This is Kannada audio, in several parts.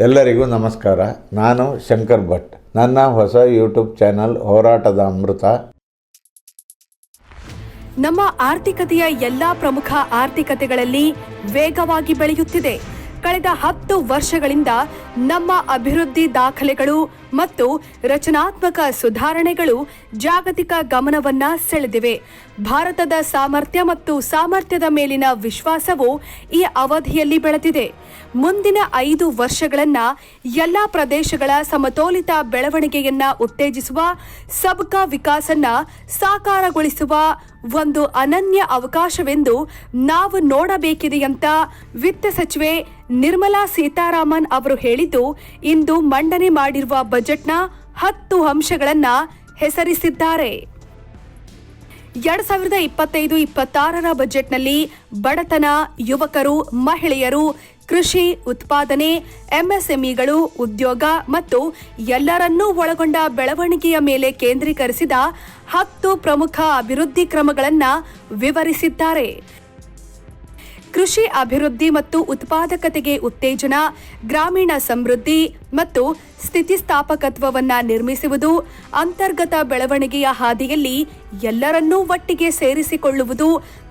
ಎಲ್ಲರಿಗೂ ನಮಸ್ಕಾರ. ನಾನು ಶಂಕರ್ ಭಟ್. ನನ್ನ ಹೊಸ ಯೂಟ್ಯೂಬ್ ಚಾನಲ್ ಹೋರಾಟದ ಅಮೃತ. ನಮ್ಮ ಆರ್ಥಿಕತೆಯ ಎಲ್ಲಾ ಪ್ರಮುಖ ಆರ್ಥಿಕತೆಗಳಲ್ಲಿ ವೇಗವಾಗಿ ಬೆಳೆಯುತ್ತಿದೆ. ಕಳೆದ ಹತ್ತು ವರ್ಷಗಳಿಂದ ನಮ್ಮ ಅಭಿವೃದ್ಧಿ ದಾಖಲೆಗಳು ಮತ್ತು ರಚನಾತ್ಮಕ ಸುಧಾರಣೆಗಳು ಜಾಗತಿಕ ಗಮನವನ್ನ ಸೆಳೆದಿವೆ. ಭಾರತದ ಸಾಮರ್ಥ್ಯ ಮತ್ತು ಸಾಮರ್ಥ್ಯದ ಮೇಲಿನ ವಿಶ್ವಾಸವು ಈ ಅವಧಿಯಲ್ಲಿ ಬೆಳೆದಿದೆ. ಮುಂದಿನ ಐದು ವರ್ಷಗಳನ್ನ ಎಲ್ಲ ಪ್ರದೇಶಗಳ ಸಮತೋಲಿತ ಬೆಳವಣಿಗೆಯನ್ನ ಉತ್ತೇಜಿಸುವ, ಸಬ್ಕಾ ವಿಕಾಸನ್ನ ಸಾಕಾರಗೊಳಿಸುವ ಒಂದು ಅನನ್ಯ ಅವಕಾಶವೆಂದು ನಾವು ನೋಡಬೇಕಿದೆಯಂತ ವಿತ್ತ ಸಚಿವೆ ನಿರ್ಮಲಾ ಸೀತಾರಾಮನ್ ಅವರು ಹೇಳಿದ್ದು ಇಂದು ಮಂಡನೆ ಮಾಡಿರುವ ಬಜೆಟ್ನ ಹತ್ತು ಅಂಶಗಳನ್ನ ಹೆಸರಿಸಿದ್ದಾರೆ. ಎರಡ್ ಸಾವಿರದ ಇಪ್ಪತ್ತೈದು ಇಪ್ಪತ್ತಾರರ ಬಜೆಟ್ನಲ್ಲಿ ಬಡತನ, ಯುವಕರು, ಮಹಿಳೆಯರು, ಕೃಷಿ, ಉತ್ಪಾದನೆ, ಎಂಎಸ್ಎಂಇಗಳು, ಉದ್ಯೋಗ ಮತ್ತು ಎಲ್ಲರನ್ನೂ ಒಳಗೊಂಡ ಬೆಳವಣಿಗೆಯ ಮೇಲೆ ಕೇಂದ್ರೀಕರಿಸಿದ ಹತ್ತು ಪ್ರಮುಖ ಅಭಿವೃದ್ಧಿ ಕ್ರಮಗಳನ್ನು ವಿವರಿಸಿದ್ದಾರೆ. ಕೃಷಿ ಅಭಿವೃದ್ಧಿ ಮತ್ತು ಉತ್ಪಾದಕತೆಗೆ ಉತ್ತೇಜನ ಗ್ರಾಮೀಣ ಸಮೃದ್ಧಿ ಮತ್ತು ಸ್ಥಿತಿಸ್ಥಾಪಕತ್ವವನ್ನ ನಿರ್ಮಿಸುವುದು, ಅಂತರ್ಗತ ಬೆಳವಣಿಗೆಯ ಹಾದಿಯಲ್ಲಿ ಎಲ್ಲರನ್ನೂ ಒಟ್ಟಿಗೆ ಸೇರಿಸಿಕೊಳ್ಳುವುದು,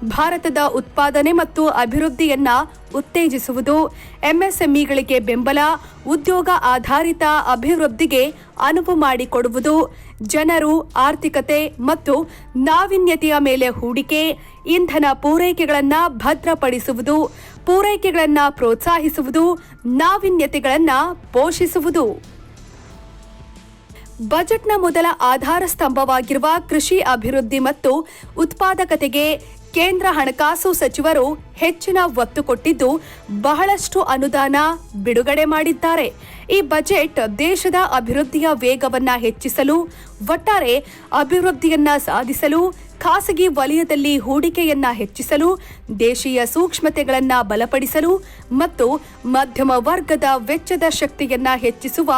ಭಾರತದ ಉತ್ಪಾದನೆ ಮತ್ತು ಅಭಿವೃದ್ಧಿಯನ್ನ ಉತ್ತೇಜಿಸುವುದು, ಎಂಎಸ್ಎಂಇಗಳಿಗೆ ಬೆಂಬಲ, ಉದ್ಯೋಗ ಆಧಾರಿತ ಅಭಿವೃದ್ಧಿಗೆ ಅನುವು ಮಾಡಿಕೊಡುವುದು, ಜನರು, ಆರ್ಥಿಕತೆ ಮತ್ತು ನಾವೀನ್ಯತೆಯ ಮೇಲೆ ಹೂಡಿಕೆ, ಇಂಧನ ಪೂರೈಕೆಗಳನ್ನು ಭದ್ರಪಡಿಸುವುದು, ಪೂರೈಕೆಗಳನ್ನು ಪ್ರೋತ್ಸಾಹಿಸುವುದು, ನಾವೀನ್ಯತೆಗಳನ್ನು ಪೋಷಿಸುವುದು. ಬಜೆಟ್ನ ಮೊದಲ ಆಧಾರ ಸ್ತಂಭವಾಗಿರುವ ಕೃಷಿ ಅಭಿವೃದ್ಧಿ ಮತ್ತು ಉತ್ಪಾದಕತೆಗೆ ಕೇಂದ್ರ ಹಣಕಾಸು ಸಚಿವರು ಹೆಚ್ಚಿನ ಒತ್ತು ಕೊಟ್ಟಿದ್ದು ಬಹಳಷ್ಟು ಅನುದಾನ ಬಿಡುಗಡೆ ಮಾಡಿದ್ದಾರೆ. ಈ ಬಜೆಟ್ ದೇಶದ ಅಭಿವೃದ್ಧಿಯ ವೇಗವನ್ನ ಹೆಚ್ಚಿಸಲು, ಒಟ್ಟಾರೆ ಅಭಿವೃದ್ಧಿಯನ್ನ ಸಾಧಿಸಲು ಖಾಸಗಿ ವಲಯದಲ್ಲಿ ಹೂಡಿಕೆಯನ್ನ ಹೆಚ್ಚಿಸಲು, ದೇಶೀಯ ಸೂಕ್ಷ್ಮತೆಗಳನ್ನು ಬಲಪಡಿಸಲು ಮತ್ತು ಮಧ್ಯಮ ವರ್ಗದ ವೆಚ್ಚದ ಶಕ್ತಿಯನ್ನ ಹೆಚ್ಚಿಸುವ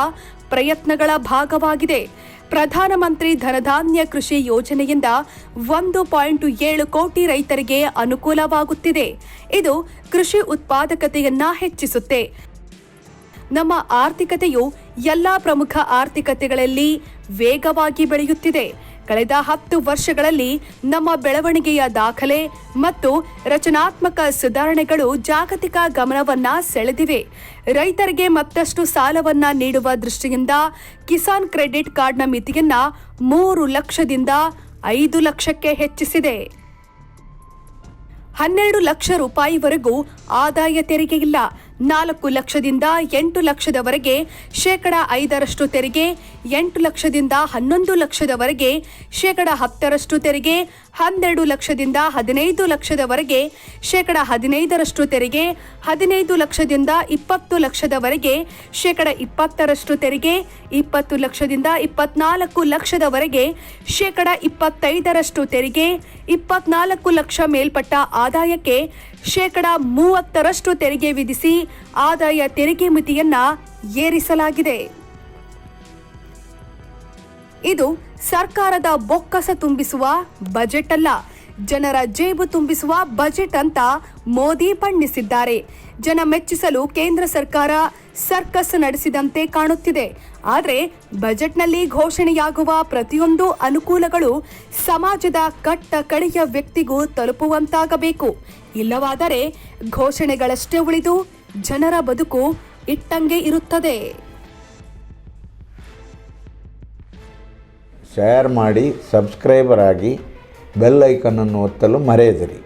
ಪ್ರಯತ್ನಗಳ ಭಾಗವಾಗಿದೆ. ಪ್ರಧಾನಮಂತ್ರಿ ಧನಧಾನ್ಯ ಕೃಷಿ ಯೋಜನೆಯಿಂದ ಒಂದು ಪಾಯಿಂಟ್ ಏಳು ಕೋಟಿ ರೈತರಿಗೆ ಅನುಕೂಲವಾಗುತ್ತಿದೆ. ಇದು ಕೃಷಿ ಉತ್ಪಾದಕತೆಯನ್ನ ಹೆಚ್ಚಿಸುತ್ತೆ. ನಮ್ಮ ಆರ್ಥಿಕತೆಯು ಎಲ್ಲ ಪ್ರಮುಖ ಆರ್ಥಿಕತೆಗಳಲ್ಲಿ ವೇಗವಾಗಿ ಬೆಳೆಯುತ್ತಿದೆ. ಕಳೆದ ಹತ್ತು ವರ್ಷಗಳಲ್ಲಿ ನಮ್ಮ ಬೆಳವಣಿಗೆಯ ದಾಖಲೆ ಮತ್ತು ರಚನಾತ್ಮಕ ಸುಧಾರಣೆಗಳು ಜಾಗತಿಕ ಗಮನವನ್ನ ಸೆಳೆದಿವೆ. ರೈತರಿಗೆ ಮತ್ತಷ್ಟು ಸಾಲವನ್ನ ನೀಡುವ ದೃಷ್ಟಿಯಿಂದ ಕಿಸಾನ್ ಕ್ರೆಡಿಟ್ ಕಾರ್ಡ್ನ ಮಿತಿಯನ್ನ ಮೂರು ಲಕ್ಷದಿಂದ ಐದು ಲಕ್ಷಕ್ಕೆ ಹೆಚ್ಚಿಸಿದೆ. ಹನ್ನೆರಡು ಲಕ್ಷ ರೂಪಾಯಿವರೆಗೂ ಆದಾಯ ತೆರಿಗೆ ಇಲ್ಲ ನಾಲ್ಕು ಲಕ್ಷದಿಂದ ಎಂಟು ಲಕ್ಷದವರೆಗೆ ಶೇಕಡ ಐದರಷ್ಟು ತೆರಿಗೆ, ಎಂಟು ಲಕ್ಷದಿಂದ ಹನ್ನೊಂದು ಲಕ್ಷದವರೆಗೆ ಶೇಕಡ ಹತ್ತರಷ್ಟು ತೆರಿಗೆ, ಹನ್ನೆರಡು ಲಕ್ಷದಿಂದ ಹದಿನೈದು ಲಕ್ಷದವರೆಗೆ ಶೇಕಡ ಹದಿನೈದರಷ್ಟು ತೆರಿಗೆ, ಹದಿನೈದು ಲಕ್ಷದಿಂದ ಇಪ್ಪತ್ತು ಲಕ್ಷದವರೆಗೆ ಶೇಕಡ ಇಪ್ಪತ್ತರಷ್ಟು ತೆರಿಗೆ, ಇಪ್ಪತ್ತು ಲಕ್ಷದಿಂದ ಇಪ್ಪತ್ನಾಲ್ಕು ಲಕ್ಷದವರೆಗೆ ಶೇಕಡ ಇಪ್ಪತ್ತೈದರಷ್ಟು ತೆರಿಗೆ, ಇಪ್ಪತ್ನಾಲ್ಕು ಲಕ್ಷ ಮೇಲ್ಪಟ್ಟ ಆದಾಯಕ್ಕೆ ಶೇಕಡ ಮೂವತ್ತರಷ್ಟು ತೆರಿಗೆ ವಿಧಿಸಿ ಆದಾಯ ತೆರಿಗೆ ಮಿತಿಯನ್ನ ಏರಿಸಲಾಗಿದೆ. ಇದು ಸರ್ಕಾರದ ಬೊಕ್ಕಸ ತುಂಬಿಸುವ ಬಜೆಟ್ ಅಲ್ಲ. ಜನರ ಜೇಬು ತುಂಬಿಸುವ ಬಜೆಟ್ ಅಂತ ಮೋದಿ ಬಣ್ಣಿಸಿದ್ದಾರೆ. ಜನ ಮೆಚ್ಚಿಸಲು ಕೇಂದ್ರ ಸರ್ಕಾರ ಸರ್ಕಸ್ ನಡೆಸಿದಂತೆ ಕಾಣುತ್ತಿದೆ. ಆದರೆ ಬಜೆಟ್ನಲ್ಲಿ ಘೋಷಣೆಯಾಗುವ ಪ್ರತಿಯೊಂದು ಅನುಕೂಲಗಳು ಸಮಾಜದ ಕಟ್ಟ ಕಡೆಯ ವ್ಯಕ್ತಿಗೂ ತಲುಪುವಂತಾಗಬೇಕು. ಇಲ್ಲವಾದರೆ ಘೋಷಣೆಗಳಷ್ಟೇ ಉಳಿದು ಜನರ ಬದುಕು ಇಟ್ಟಂಗೆ ಇರುತ್ತದೆ. ಶೇರ್ ಮಾಡಿ ಸಬ್ಸ್ಕ್ರೈಬರ್ ಆಗಿ ಬೆಲ್ ಐಕನ್ನನ್ನು ಒತ್ತಲು ಮರೆಯದಿರಿ.